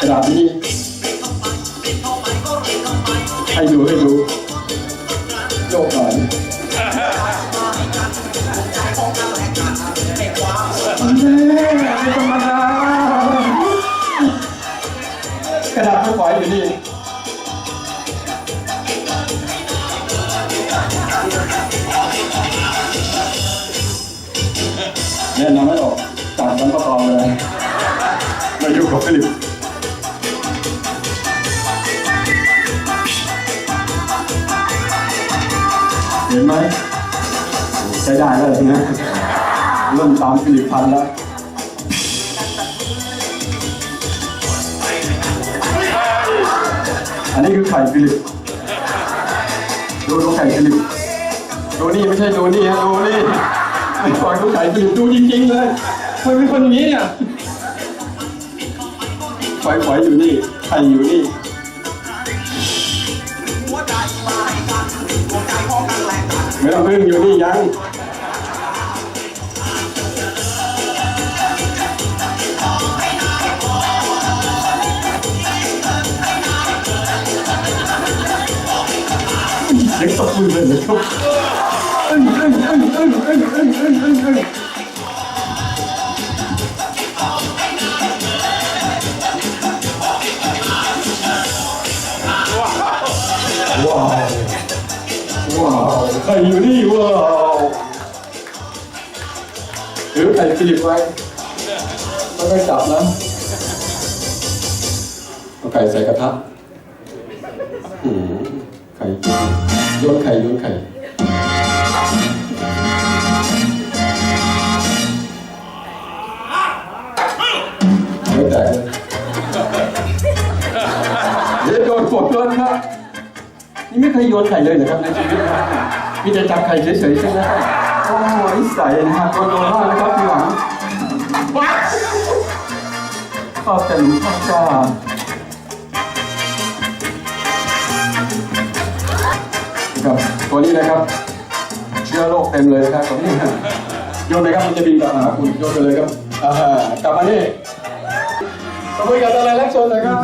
กระดนี้ให้ดูให้ดูโยกหน่อยแม่ไม่ธรรมดากระดาษไม่ปล่อยอยู่นี่แนะนำให้ออกจากมันประกอบเลยมาอยู่กับฟิลิป เห็นไหมใช้ได้แล้วทีนะเริ่มตามฟิลิปพันธุ์แล้วอันนี้คือไข่ฟิลิปดูดูไข่ฟิลิปดูนี่ไม่ใช่ดูนี่ฮะดูนี่ไม่ปล่อยดูไข่ฟิลิปดูจริงๆเลยทำไมเป็นคนอย่างนี้เนี่ยปล่อยปล่อยอยู่นี่ไข่อยู่นี่ ไม่ต้องพึ่งอยู่นี่ยังเสียงตบมือเลย ว้าวใครอยู่นี่ว้าวถือไข่ฟิลิปไว้ไม่ต้จับนะเอาไก่ใส่กระทะอืมไข่โยนไข่โยนไข่ไม่แตกเลยเดี๋ยวโดนฝนโดนครับ นี่ไม่เคยโยนไข่เลยนะครับในชีวิตมีแต่จับไข่เฉยๆใช่ไหมครับโอ้ยใส่นะครับโดนโดนมากนะครับทีหลังชอบแต่หนูชอบจ้าครับตัวนี้นะครับ เชื้อโรคเต็มเลยนะครับตัวนี้โยนเลยครับมันจะบินกลับมาหาคุณโยนไปเลยครับอ่ากลับมานี่ขอบคุณกับอะไรแลกชนเลยครับ